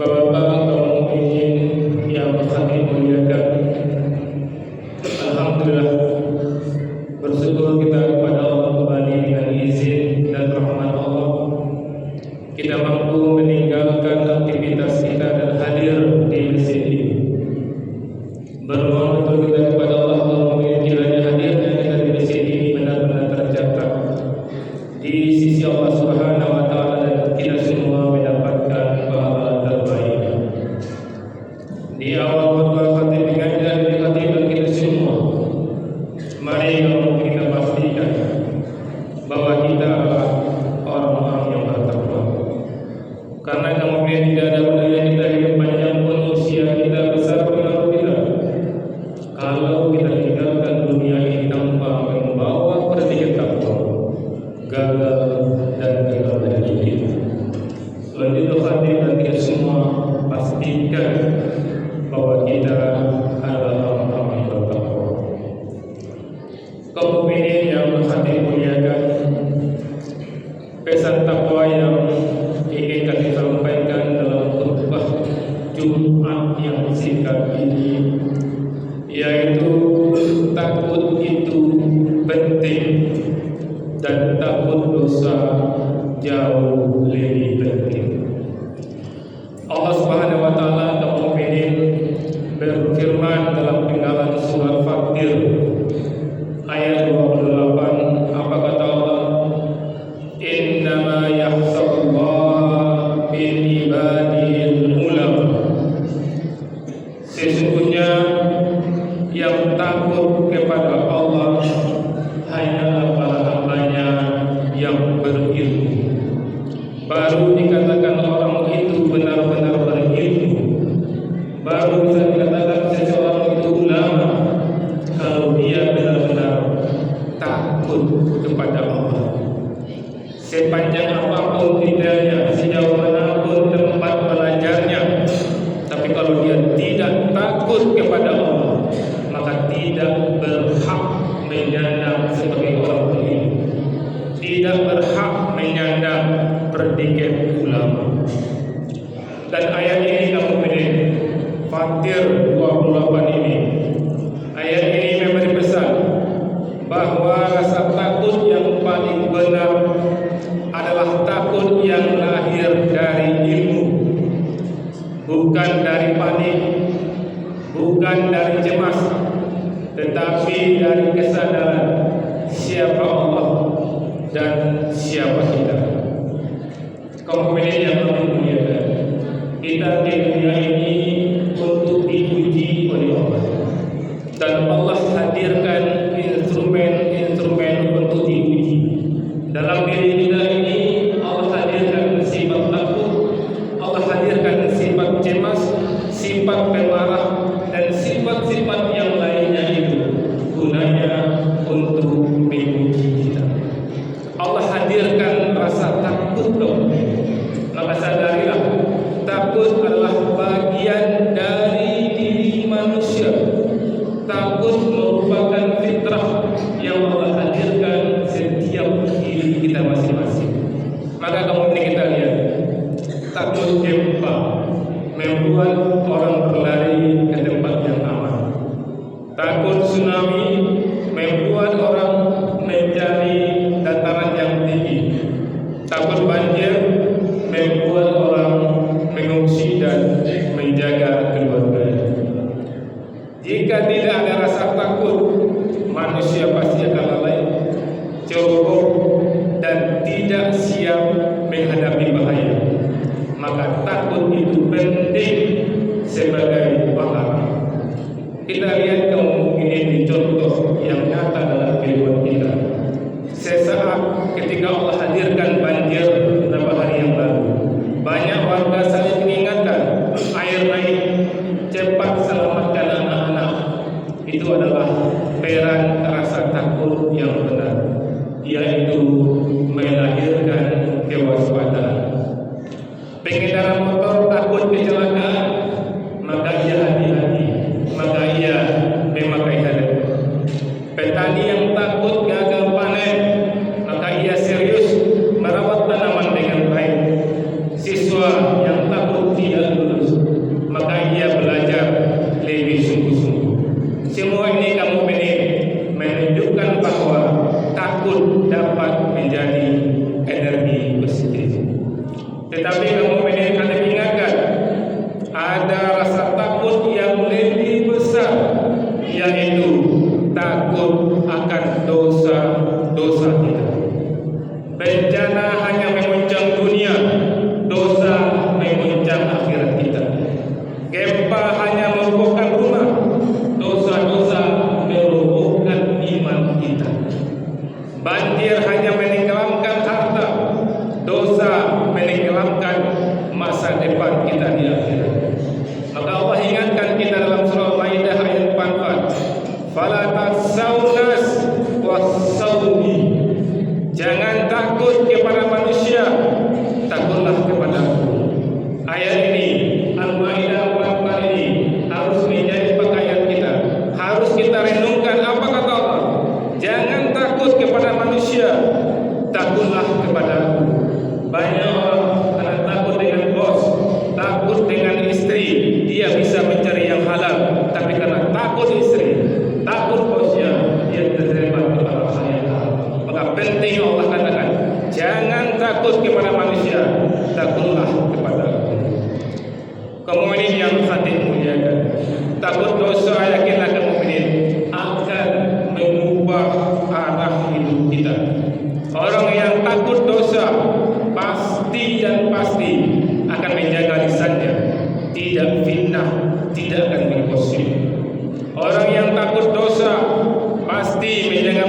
Bapak-bapak tolong izin yang kami dimuliakan memastikan bahwa kita harus Tuhan dalam pengenalan surat Fatir kepada Allah. Sepanjang apa pun tidak apa pun yang lahir dari ilmu bukan dari panik bukan dari cemas tetapi dari kesadaran siapa Allah dan siapa kita. Kaum yang dimuliakan kita di dunia ini untuk diuji oleh Allah. Dan Allah hadirkan instrumen-instrumen untuk diuji dalam diri Maka kemudian kita lihat takut gempa membuat orang berlari ke tempat yang aman. Takut tsunami maka takut itu penting sebagai pahala. Kita lihat kemungkinan ini contoh yang nyata dalam kehidupan kita. Sesaat ketika Allah hadirkan yaitu takut akan dosa-dosanya.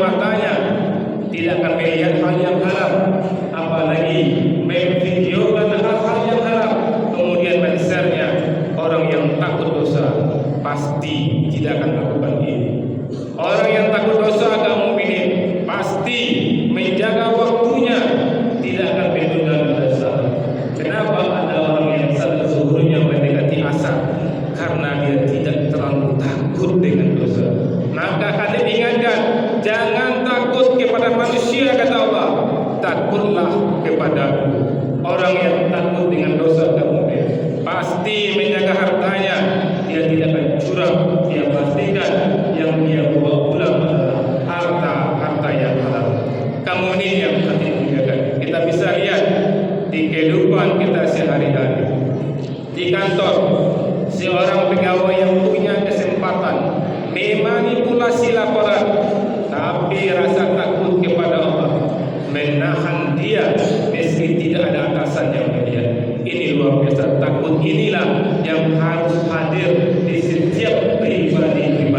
matanya tidak akan melihat hal yang haram? Apalagi memvideokan hal-hal yang haram. Kemudian mensernya orang yang takut dosa pasti tidak akan melakukan ini. takutlah kepadaku. Orang yang takut dengan dosa kamu pasti menjaga hartanya. Dia tidak akan curang. Dia pastikan yang dia bawa pulang adalah harta-harta yang halal. Kamu ini yang hati menjaga. Kita bisa lihat di kehidupan kita sehari-hari. Di kantor, seorang luar biasa. Takut inilah yang harus hadir di setiap pribadi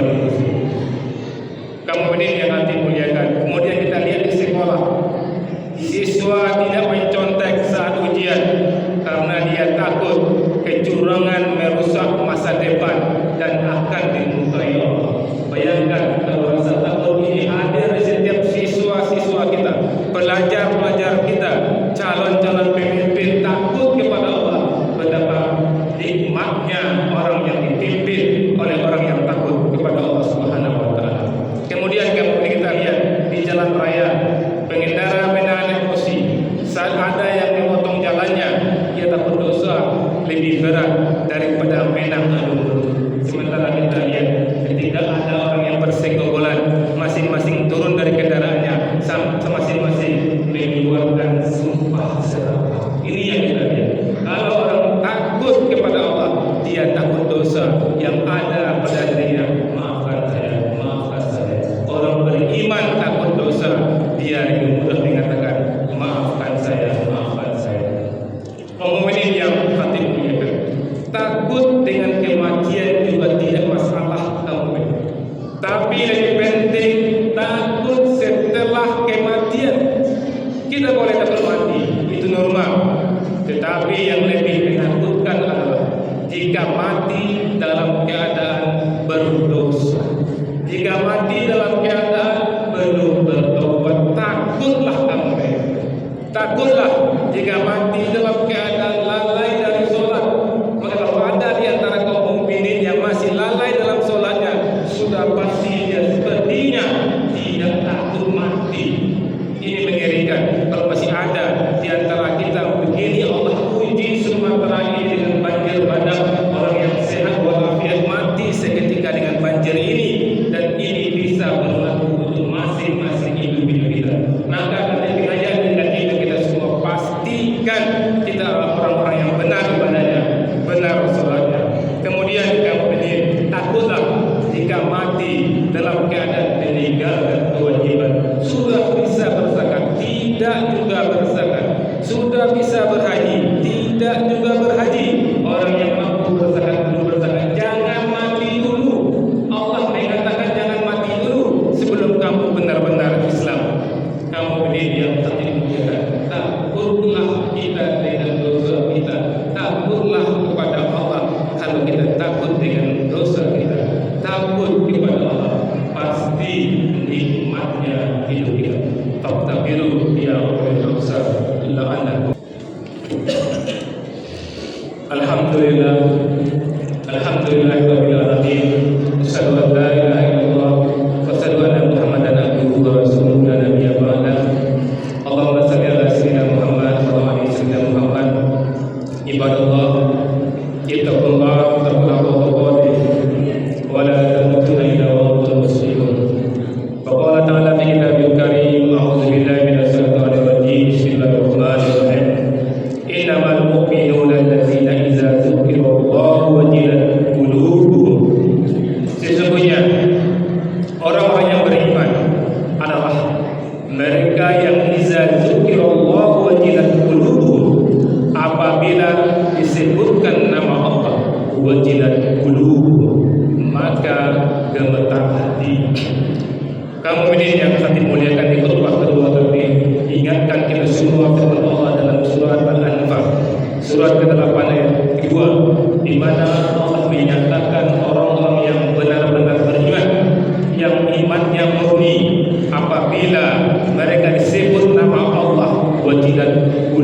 两岸的 الجريري kamu benar-benar Islam. Kamu ini yang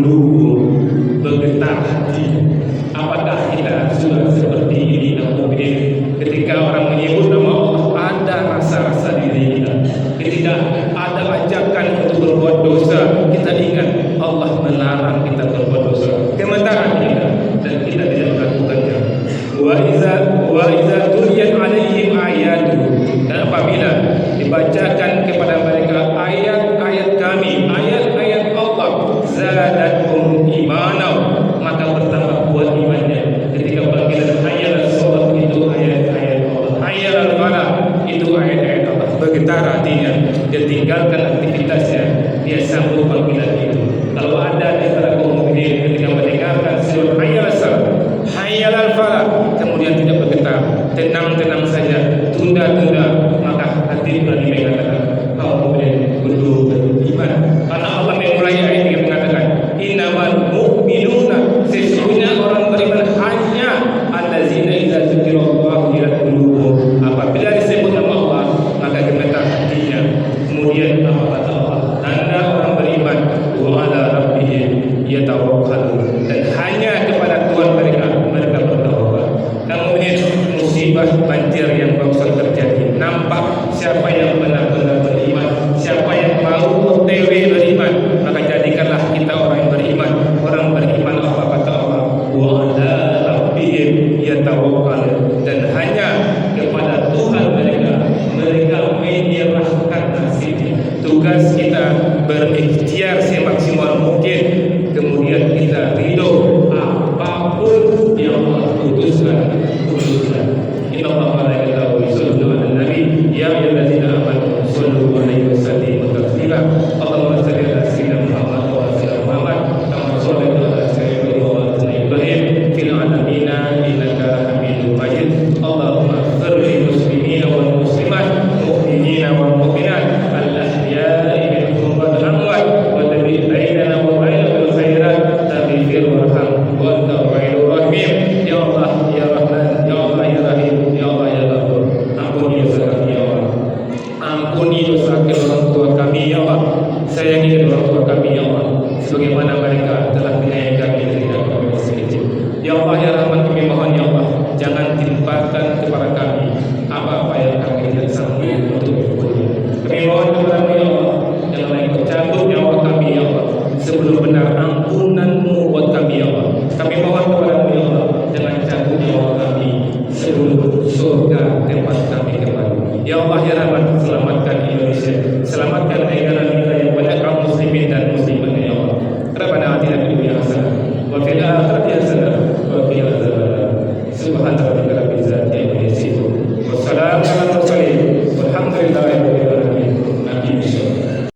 menunggu bergetar hati. Apakah kita sudah seperti ini dan mungkin ketika orang menyebut nama Allah ada rasa-rasa diri kita. Ketika ada ajakan untuk berbuat dosa kita ingat Allah melarang